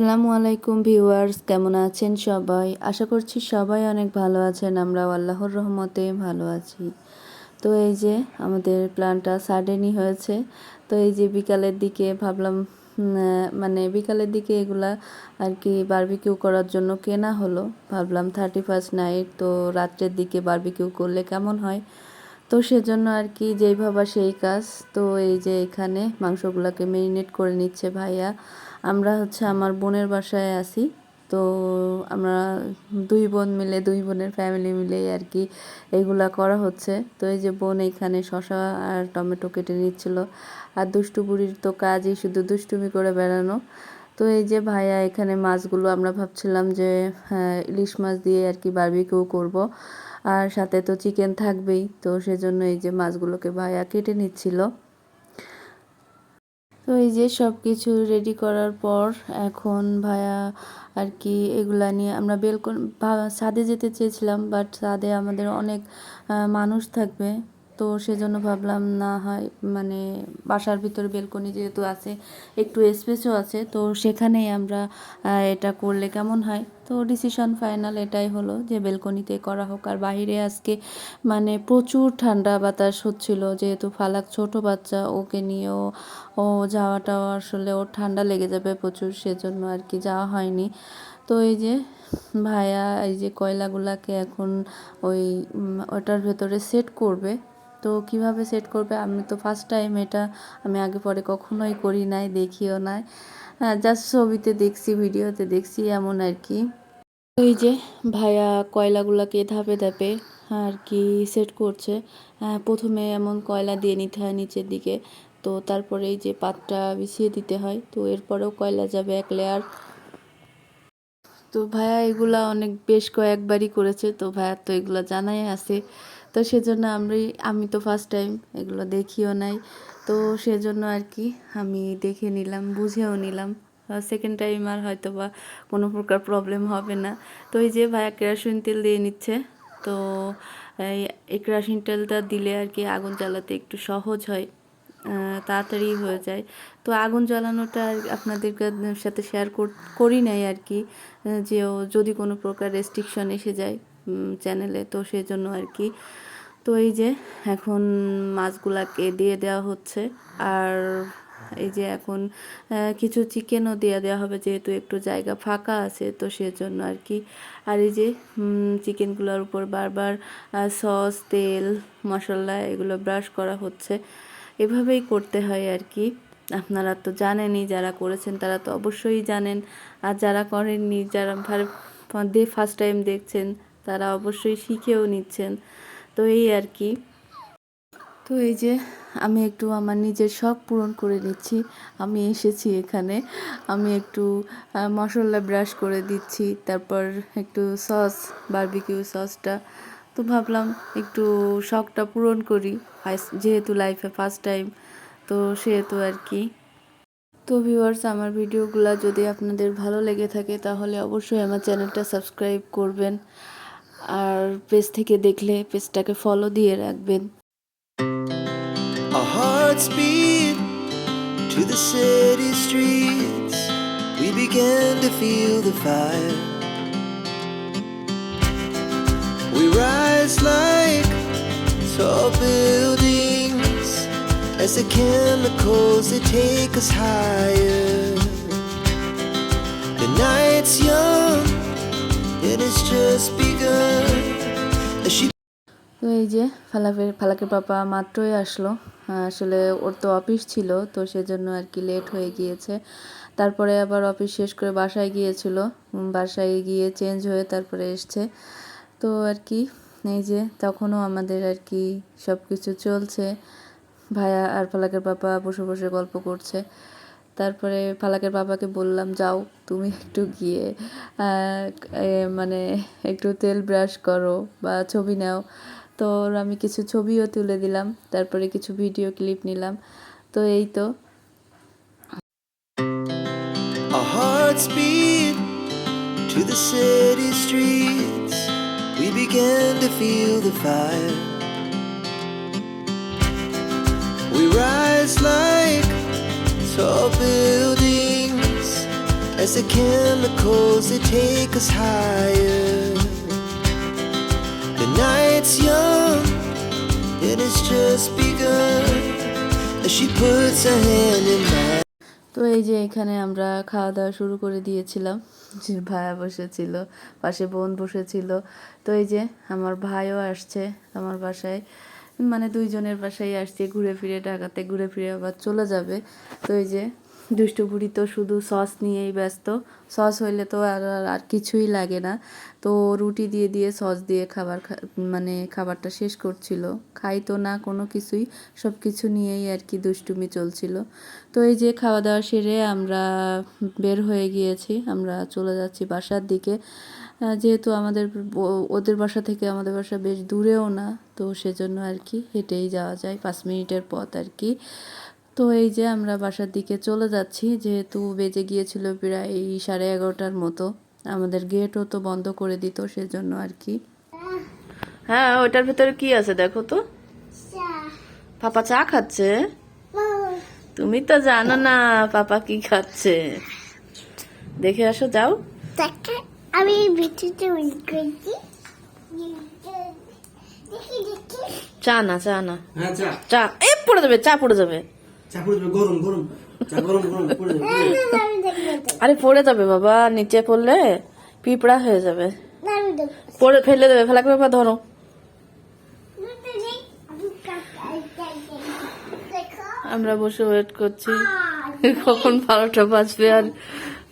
আসসালামু আলাইকুম ভিউয়ার্স, কেমন আছেন সবাই? আশা করছি সবাই অনেক ভালো আছেন, আমরাও আল্লাহর রহমতে ভালো আছি। তো এই যে আমাদের প্ল্যানটা সাডেনই হয়েছে। তো এই যে বিকালের দিকে ভাবলাম মানে বিকালের দিকে এগুলা আর কি বারবিকিউ করার জন্য কেনা হলো। ভাবলাম থার্টি ফার্স্ট নাইট তো রাত্রের দিকে বারবিকিউ করলে কেমন হয়? তো সেজন্য আর কি যেই ভাবা সেই কাজ। তো এই যে এখানে মাংসগুলোকে মেরিনেট করে নিচ্ছে ভাইয়া। আমরা হচ্ছে আমার বোনের বাসায় আছি। তো আমরা দুই বোন মিলে দুই বোনের ফ্যামিলি মিলে আর কি এগুলা করা হচ্ছে। তো এই যে বোন এখানে শশা আর টমেটো কেটে নিচ্ছিল। আর দুষ্টু বুড়ির তো কাজই শুধু দুষ্টুমি করে বেড়ানো। তো এই যে ভাইয়া এখানে মাছগুলো আমরা ভাবছিলাম যে হ্যাঁ, ইলিশ মাছ দিয়ে আর কি বারবিকিউ করব। আর সাথে তো চিকেন থাকবেই। তো সেজন্য এই যে মাছগুলোকে ভাইয়া কেটে নিচ্ছিল। তো এই যে সব কিছু রেডি করার পর এখন ভায়া আর কি এগুলা নিয়ে আমরা বেলকন ছাদে যেতে চেয়েছিলাম বাট ছাদে আমাদের অনেক মানুষ থাকবে। তো সেজন্য ভাবলাম, না হয় মানে বাসার ভিতরে বেলকনি যেহেতু আছে, একটু স্পেসও আছে, তো সেখানেই আমরা এটা করলে কেমন হয়? তো ডিসিশন ফাইনাল এটাই হলো যে বেলকনিতে করা হোক। আর বাইরে আজকে মানে প্রচুর ঠান্ডা বাতাস হচ্ছিল, যেহেতু ফালাক ছোট বাচ্চা, ওকে নিয়েও ও যাওয়াটাও আসলে ওর ঠান্ডা লেগে যাবে প্রচুর, সেজন্য আর কি যাওয়া হয়নি। তো এই যে ভাইয়া, এই যে কয়লাগুলাকে এখন ওই ওটার ভেতরে সেট করবে তো কীভাবে সেট করবে? আমি তো ফার্স্ট টাইম এটা আমি আগে পরে কখনোই করি নাই দেখিও নাই। জাস্ট ছবিতে দেখছি ভিডিওতে দেখছি এমন আর কি। ওই যে ভাইয়া কয়লাগুলোকে ধাপে ধাপে আর কি সেট করছে। আহ, প্রথমে এমন কয়লা দিয়ে নিতে হয় নিচের দিকে। তো তারপরে এই যে পাতটা বিছিয়ে দিতে হয় তো এরপরেও কয়লা যাবে এক লেয়ার তো ভাইয়া এগুলা অনেক বেশ কয়েকবারই করেছে। তো ভাইয়ার তো এগুলো জানাই আছে। তো সেজন্য আমি আমি তো ফার্স্ট টাইম এগুলো দেখিও নাই। তো সেজন্য আর কি আমি দেখে নিলাম, বুঝেও নিলাম। সেকেন্ড টাইম আর হয়তো বা কোনো প্রকার প্রবলেম হবে না। তো এই যে ভাইয়া কেরোসিন তেল দিয়ে নিচ্ছে, তো এই কেরোসিন তেলটা দিলে আর কি আগুন জ্বালাতে একটু সহজ হয় তাড়াতাড়ি হয়ে যায়। তো আগুন জ্বালানোটা আপনাদের সাথে শেয়ার করি নাই আর কি যে যদি কোনো প্রকার রেস্ট্রিকশন এসে যায় চ্যানেলে তো সেজন্য আর কি। তো এই যে এখন মাছগুলাকে দিয়ে দেওয়া হচ্ছে। আর এই যে এখন কিছু চিকেনও দিয়ে দেওয়া হবে যেহেতু একটু জায়গা ফাঁকা আছে, তো সেজন্য আর কি। আর এই যে চিকেনগুলোর উপর বারবার সস, তেল, মশলা এগুলো ব্রাশ করা হচ্ছে। এভাবেই করতে হয় আর কি। আপনারা তো জানেনই, যারা করেছেন তারা তো অবশ্যই জানেন। আর যারা করেননি, যারা ফার্স্ট টাইম দেখছেন, তারা অবশ্যই শিখেও নিচ্ছেন। তো এই আর কি। তো এই যে আমি একটু আমার নিজের শখ পূরণ করে নিচ্ছি। আমি এসেছি এখানে। আমি একটু মশলা ব্রাশ করে দিচ্ছি, তারপর একটু সস বারবিকিউ সসটা তো ভাবলাম একটু শখটা পূরণ করি যেহেতু লাইফে ফার্স্ট টাইম তো সেহেতু আর কি। তো ভিউয়ার্স আমার ভিডিওগুলো যদি আপনাদের ভালো লেগে থাকে, তাহলে অবশ্যই আমার চ্যানেলটা সাবস্ক্রাইব করবেন। আর পেজ থেকে দেখলে পেজটাকে ফলো দিয়ে রাখবেন Our hearts beat to the city streets. We began to feel the fire. We rise like tall buildings as the chemicals they take us higher. The night's young তো এই যে ফালাকের ফালাকের পাপা মাত্রই আসলো। আসলে ওর তো অফিস ছিল, তো সেজন্য আর কি লেট হয়ে গিয়েছে। তারপরে আবার অফিস শেষ করে বাসায় গিয়েছিল। বাসায় গিয়ে চেঞ্জ হয়ে তারপরে এসছে। তো আর কি, এই যে তখনও আমাদের আর কি সব কিছু চলছে। ভাইয়া আর ফালাকের পাপা বসে বসে গল্প করছে। তারপরে ফালাকের বাবাকে বললাম, যাও তুমি একটু গিয়ে মানে একটু তেল ব্রাশ করো বা ছবি নাও। তো আমি কিছু ছবিও তুলে দিলাম, তারপরে কিছু ভিডিও ক্লিপ নিলাম। তো এই তো. We rise like tall buildings as the chemicals they take us higher. The night's young and it's just begun as she puts her hand in mine. তো এই যে এখানে আমরা খাওয়া দাওয়া শুরু করে দিয়েছিলাম যে ভাইয়া বসেছিল পাশে বোন বসেছিল তো এই যে আমার ভাইও আসছে আমার বাসায় মানে দুইজনের বাসায় আসছে, ঘুরে ফিরে ঢাকাতে ঘুরে ফিরে আবার চলে যাবে। তো এই যে দুষ্টু বুড়ি তো শুধু সস নিয়েই ব্যস্ত। সস হইলে তো আর, আর- কিছুই লাগে না। তো রুটি দিয়ে দিয়ে সস দিয়ে খাবার মানে খাবারটা শেষ করছিল। খাইতো না কোনো কিছুই সব কিছু নিয়েই আর কি দুষ্টুমি চলছিল। তো এই যে খাওয়া দাওয়া সেরে আমরা বের হয়ে গিয়েছি। আমরা চলে যাচ্ছি বাসার দিকে। যেহেতু আমাদের ওদের বাসা থেকে আমাদের বাসা বেশ দূরেও না তো সেজন্য আর কি হেঁটেই যাওয়া যায় পাঁচ মিনিটের পথ আর কি। তো এই যে আমরা বাসার দিকে চলে যাচ্ছি যেহেতু বেজে গিয়েছিল প্রায় এই সাড়ে এগারোটার মতো আমাদের গেটও তো বন্ধ করে দিত সেজন্য আর কি। হ্যাঁ ওটার ভিতরে কি আছে দেখো তো? পাপা চা খাচ্ছে? তুমি তো জানো না পাপা কি খাচ্ছে। দেখে আসো যাও। আমি ভিডিওতে উইন করেছি। দেখি দেখি। চা না চা না। হ্যাঁ চা। চা এ পড়ে যাবে চা পড়ে যাবে। চা পড়ে যাবে গরম গরম। চা গরম গরম পড়ে যাবে। পড়ে যাবে। আমি দেখব আরে পড়ে যাবে বাবা নিচে পড়লে পিঁপড়া হয়ে যাবে। পড়ে ফেলে দেবে ফেলা করে বাবা ধরো। আমরা বসে ওয়েট করছি। কখন বারোটা বাজবে আর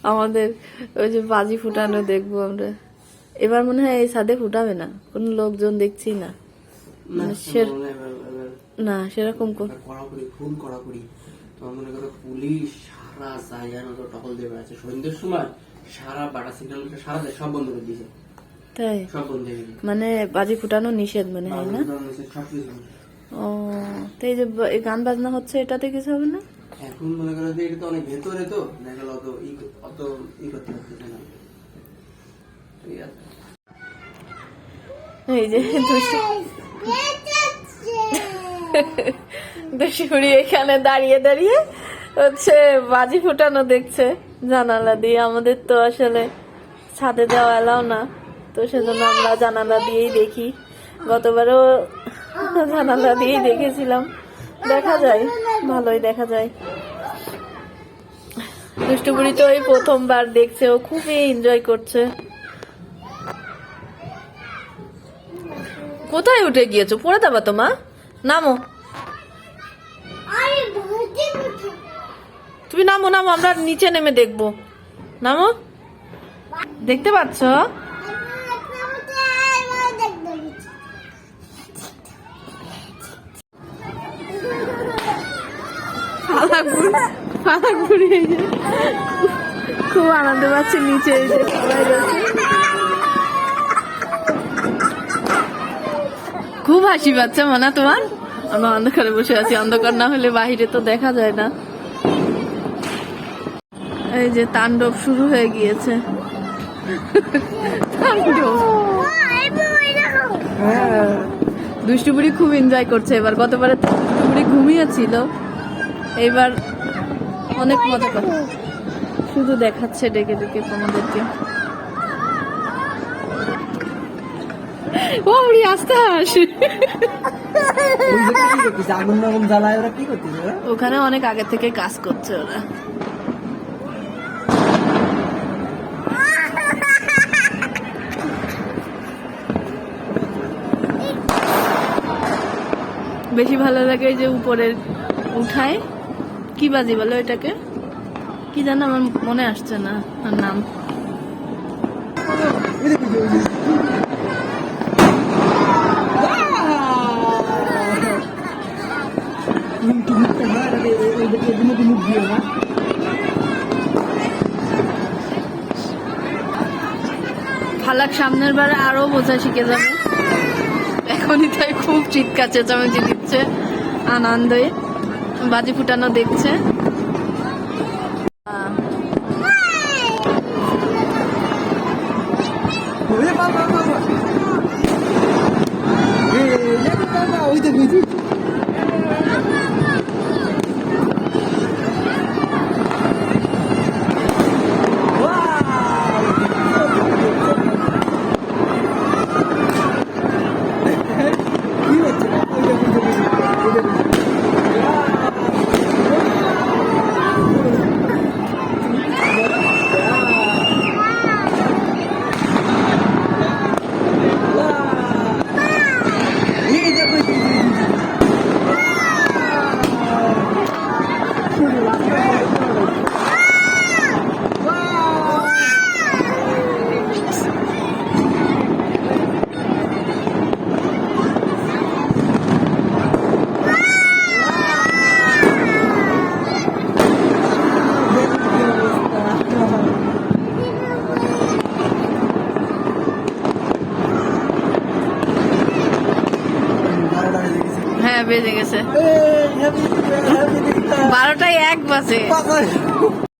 আমাদের ওই যে বাজি ফুটানো দেখব আমরা। এবার মনে হয় এই ছাদে ফুটাবে না কোনো লোকজন দেখছি না। না, মনে সেরকম কো- ফুল কড়াকড়ি। তোমার মনে করো পুলিশ সারা জায়গার মতো টহল দিয়ে বেড়াচ্ছে সন্ধ্যের সময় সারা বাটা সিগন্যাল সারা দেশ সব বন্ধ করে দিয়েছে। তাই? মানে বাজি ফুটানো নিষেধ মনে হয় না? ও তাই যে গান বাজনা হচ্ছে এটাতে কিছু হবে না? এখন মনে যে এটা তো অনেক ভেতরে তো, দেখা অত অত ই করতে না। ঠিক আছে এই যে এখানে দাঁড়িয়ে দাঁড়িয়ে হচ্ছে বাজি ফুটানো দেখছে। জানালা দিয়ে আমাদের তো আসলে ছাদে দেওয়া এলাও না। তো সেজন্য আমরা জানালা দিয়েই দেখি। গতবারও জানালা দিয়েই দেখেছিলাম। দেখা যায় ভালোই দেখা যায়। দুষ্টুপুরি তো ওই প্রথমবার দেখছে ও খুবই এনজয় করছে। কোথায় উঠে গিয়েছো? পড়ে যাবা তো মা? নামো। তুমি নামো নামো আমরা নিচে নেমে দেখব। নামো। দেখতে পাচ্ছ? খুব আনন্দ পাচ্ছে নিচে। খুব হাসি পাচ্ছে মনে তোমার? আমরা অন্ধকারে বসে আছি, অন্ধকার না হলে বাহিরে তো দেখা যায় না। এই যে তাণ্ডব শুরু হয়ে গিয়েছে। তাণ্ডব। দুষ্টু খুব এনজয় করছে এবার। গতবারে তো দুষ্টু বুড়ি ঘুমিয়েছিল। এইবার অনেক মজা করে। শুধু দেখাচ্ছে ডেকে ডেকে তোমাদেরকে। ও বুড়ি আস্তে ওরা? ওখানে অনেক আগে থেকে কাজ করছে ওরা। বেশি ভালো লাগে যে উপরে উঠায়। কি বাজি বলে ওইটাকে? কি জানো আমার মনে আসছে না নাম। ফালাক সামনের বারে আরও বোঝা শিখে যাবে। এখনই তাই খুব চিৎকার চেঁচামেচি দিচ্ছে আনন্দে। বাজি ফুটানো দেখছে। গেছে বারোটায় এক বাজে